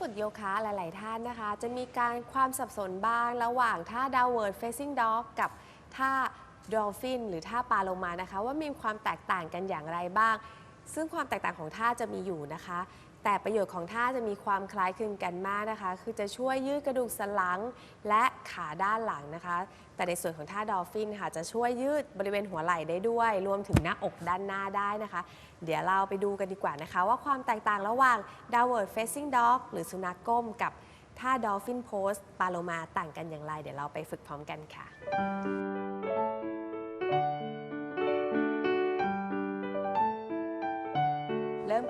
ฝึกโยคะหลาย ๆ ท่านนะคะ จะมีการความสับสนบ้างระหว่างท่า downward facing dog กับท่าดอลฟินหรือท่าปลาโลมานะคะ ว่ามีความแตกต่างกันอย่างไรบ้าง ซึ่งความแตกต่างของท่าจะมีอยู่นะคะ แต่ประโยชน์ของท่าจะมีความคล้ายคลึงกันมากนะคะ คือจะช่วยยืดกระดูกสันหลังและขาด้านหลังนะคะ แต่ในส่วนของท่าดอลฟินค่ะ จะช่วยยืดบริเวณหัวไหล่ได้ด้วย รวมถึงหน้าอกด้านหน้าได้นะคะ เดี๋ยวเราไปดูกันดีกว่านะคะ ว่าความแตกต่างระหว่าง downward facing dog หรือสุนัขก้มกับท่า dolphin pose ปาโลมาต่างกันอย่างไร เดี๋ยวเราไปฝึกพร้อมกันค่ะ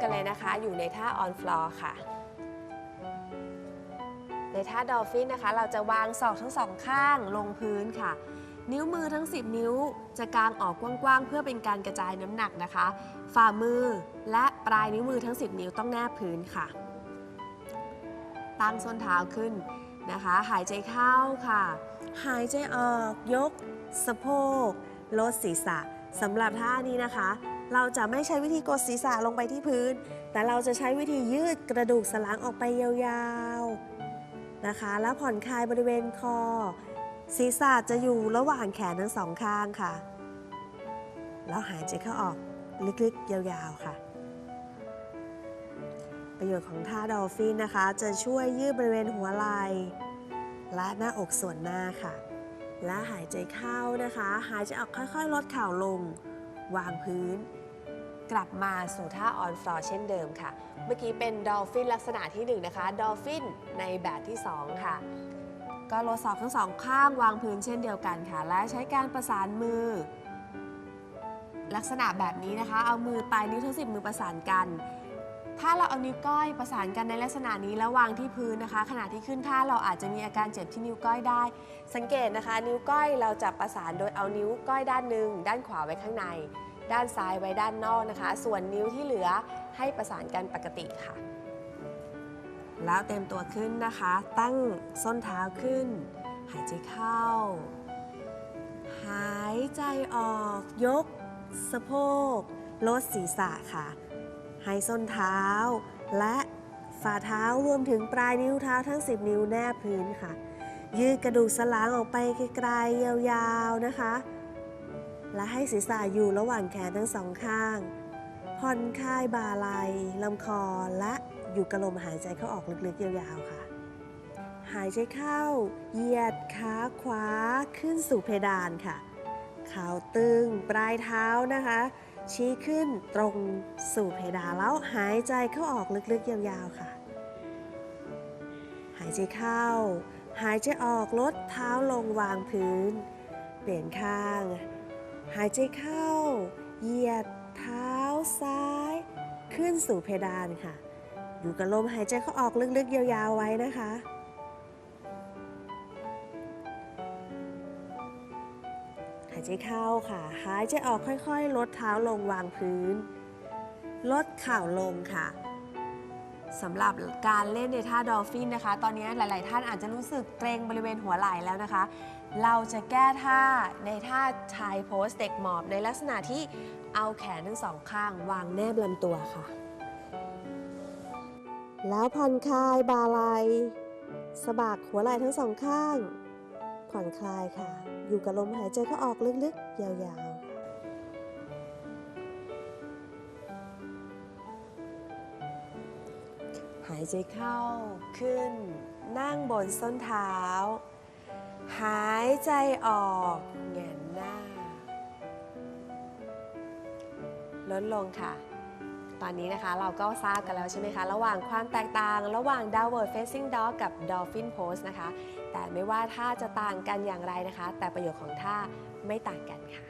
กันเลยนะคะ อยู่ในท่า on floor ค่ะ ในท่าดอลฟินนะคะ เราจะวางศอกทั้งสองข้างลงพื้นค่ะ นิ้วมือทั้ง 10 นิ้วจะกางออกกว้างๆ เพื่อเป็นการกระจายน้ำหนักนะคะ ฝ่ามือและปลายนิ้วมือทั้ง 10 นิ้วต้องแนบพื้นค่ะ ตั้งส้นเท้าขึ้นนะคะ หายใจเข้าค่ะ หายใจออกยก สะโพกลดศีรษะสำหรับท่านี้นะคะ เราจะไม่ใช้วิธีกดศีรษะลงไปที่พื้น แต่เราจะใช้วิธียืดกระดูกสันหลังออกไปยาวๆนะคะ แล้วผ่อนคลายบริเวณคอ ศีรษะจะอยู่ระหว่างแขนทั้งสองข้างค่ะ แล้วหายใจเข้าออกลึกๆ ยาวๆค่ะ ประโยชน์ของท่าดอลฟินนะคะ จะช่วยยืดบริเวณหัวไหล่และหน้าอกส่วนหน้าค่ะ และหายใจเข้านะคะ หายใจออกค่อยๆ ลดเข่าลง วางพื้น กลับมาสู่ท่าออนฟลอร์เช่นเดิมค่ะ เมื่อกี้เป็นดอลฟินลักษณะที่ 1 นะคะ ดอลฟินในแบบที่ 2 ค่ะ ก็ลดศอกทั้งสองข้างวางพื้นเช่นเดียวกันค่ะ และใช้การประสานมือ ลักษณะแบบนี้นะคะ เอามือปลายนิ้วทั้งสิบมือประสานกัน ถ้าเราเอานิ้วก้อยประสานกันในลักษณะนี้แล้ววางที่พื้นนะคะ ขณะที่ขึ้นท่าเราอาจจะมีอาการเจ็บที่นิ้วก้อยได้ สังเกตนะคะ นิ้วก้อยเราจะประสานโดยเอานิ้วก้อยด้านหนึ่งด้านขวาไว้ข้างใน ด้านซ้ายไว้ด้านนอกนะคะ ส่วนนิ้วที่เหลือให้ประสานกันปกติค่ะ แล้วเต็มตัวขึ้นนะคะ ตั้งส้นเท้าขึ้น หายใจเข้า หายใจออก ยก สะโพก ลดศีรษะค่ะ ให้ส้นเท้า และฝ่าเท้ารวมถึงปลายนิ้วเท้าทั้ง 10 นิ้วแนบพื้นค่ะ ยืดกระดูกสันหลังออกไปไกลๆยาวๆนะคะ และให้ศีรษะอยู่ระหว่างแขนทั้งสองข้าง ผ่อนคลายบ่าไหล่ลำคอและอยู่กับลมหายใจเข้าออกลึกๆ ยาวๆ ค่ะ หายใจเข้า เหยียดขาขวาขึ้นสู่เพดานค่ะขาตึงปลายเท้านะคะ ชี้ขึ้นตรงสู่เพดานแล้วหายใจเข้าออกลึกๆ ยาวๆ ค่ะ หายใจเข้า หายใจออกลดเท้าลงวางพื้น เปลี่ยนข้าง หายใจเข้า เหยียดเท้าซ้าย ขึ้นสู่เพดานค่ะ อยู่กับลมหายใจเข้าออกลึกๆ ยาวๆ ไว้นะคะ หายใจเข้าค่ะ หายใจออกค่อยๆ ลดเท้าลงวางพื้น ลดเข่าลงค่ะสำหรับการเล่นในท่าดอลฟินนะคะ ตอนนี้หลาย ๆ ท่านอาจจะรู้สึกเกรงบริเวณหัวไหล่แล้วนะคะ เราจะแก้ท่าในท่าชายโพสเด็กหมอบในลักษณะที่เอาแขนทั้งสองข้างวางแนบลำตัวค่ะ แล้วผ่อนคลายบ่าไหล่สะบักหัวไหล่ทั้งสองข้าง ผ่อนคลายค่ะ อยู่กับลมหายใจเข้าออกลึกๆ ยาวๆหายใจเข้าขึ้น นั่งบนส้นเท้า หายใจออกแงนหน้า ลดลงค่ะ ตอนนี้นะคะเราก็ทราบกันแล้วใช่ไหมคะ ระหว่างความแตกต่าง ระหว่าง downward facing dog กับ dolphin pose นะคะ แต่ไม่ว่าท่าจะต่างกันอย่างไรนะคะ แต่ประโยชน์ของท่าไม่ต่างกันค่ะ